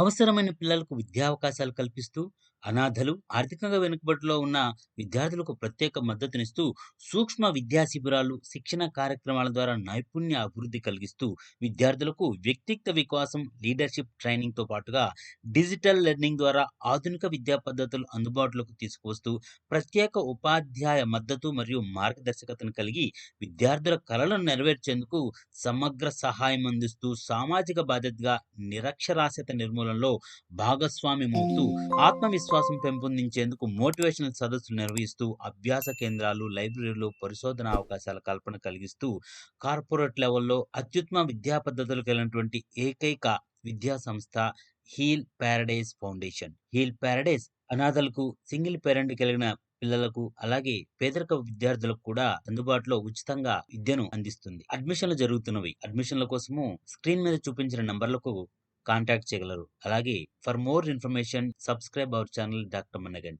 అవసరమైన పిల్లలకు విద్యావకాశాలు కల్పిస్తూ, అనాథలు, ఆర్థికంగా వెనుకబడిలో ఉన్న విద్యార్థులకు ప్రత్యేక మద్దతునిస్తూ, సూక్ష్మ విద్యా శిబిరాలు, శిక్షణ కార్యక్రమాల ద్వారా నైపుణ్య అభివృద్ధి కలిగిస్తూ, విద్యార్థులకు వ్యక్తిత్వ వికాసం, లీడర్‌షిప్ ట్రైనింగ్‌తో పాటుగా డిజిటల్ లెర్నింగ్ ద్వారా ఆధునిక విద్యా పద్ధతులు అందుబాటులోకి తీసుకువస్తూ, ప్రత్యేక ఉపాధ్యాయ మద్దతు మరియు మార్గదర్శకతను కలిగి, విద్యార్థుల కలలను నెరవేర్చేందుకు సమగ్ర సహాయం అందిస్తూ, సామాజిక బాధ్యతగా నిరక్షరాస్యత నిర్మూలనలో భాగస్వామ్యమవుతూ, ఆత్మవిశ్వాసం పెంపొందించేందుకు మోటివేషనల్ సదస్సులు నిర్వహిస్తూ, అభ్యాస కేంద్రాలు, లైబ్రరీలు, పరిశోధన అవకాశాల కల్పన కలిగిస్తూ, కార్పొరేట్ లెవెల్‌లో అత్యుత్తమ విద్యా పద్ధతులు కలిగినటువంటి ఏకైక విద్యా సంస్థ heal paradise foundation. Heal paradise అనాథలకు, సింగిల్ పేరెంట్ కలిగిన పిల్లలకు, అలాగే పేదరిక విద్యార్థులకు కూడా అందుబాటులో ఉచితంగా విద్యను అందిస్తుంది. అడ్మిషన్‌లు జరుగుతున్నవి. అడ్మిషన్‌ల కోసము స్క్రీన్ మీద చూపించిన నంబర్‌లకు కాంటాక్ట్ చేయగలరు. అలాగే for more information subscribe our channel doctor Mannegan.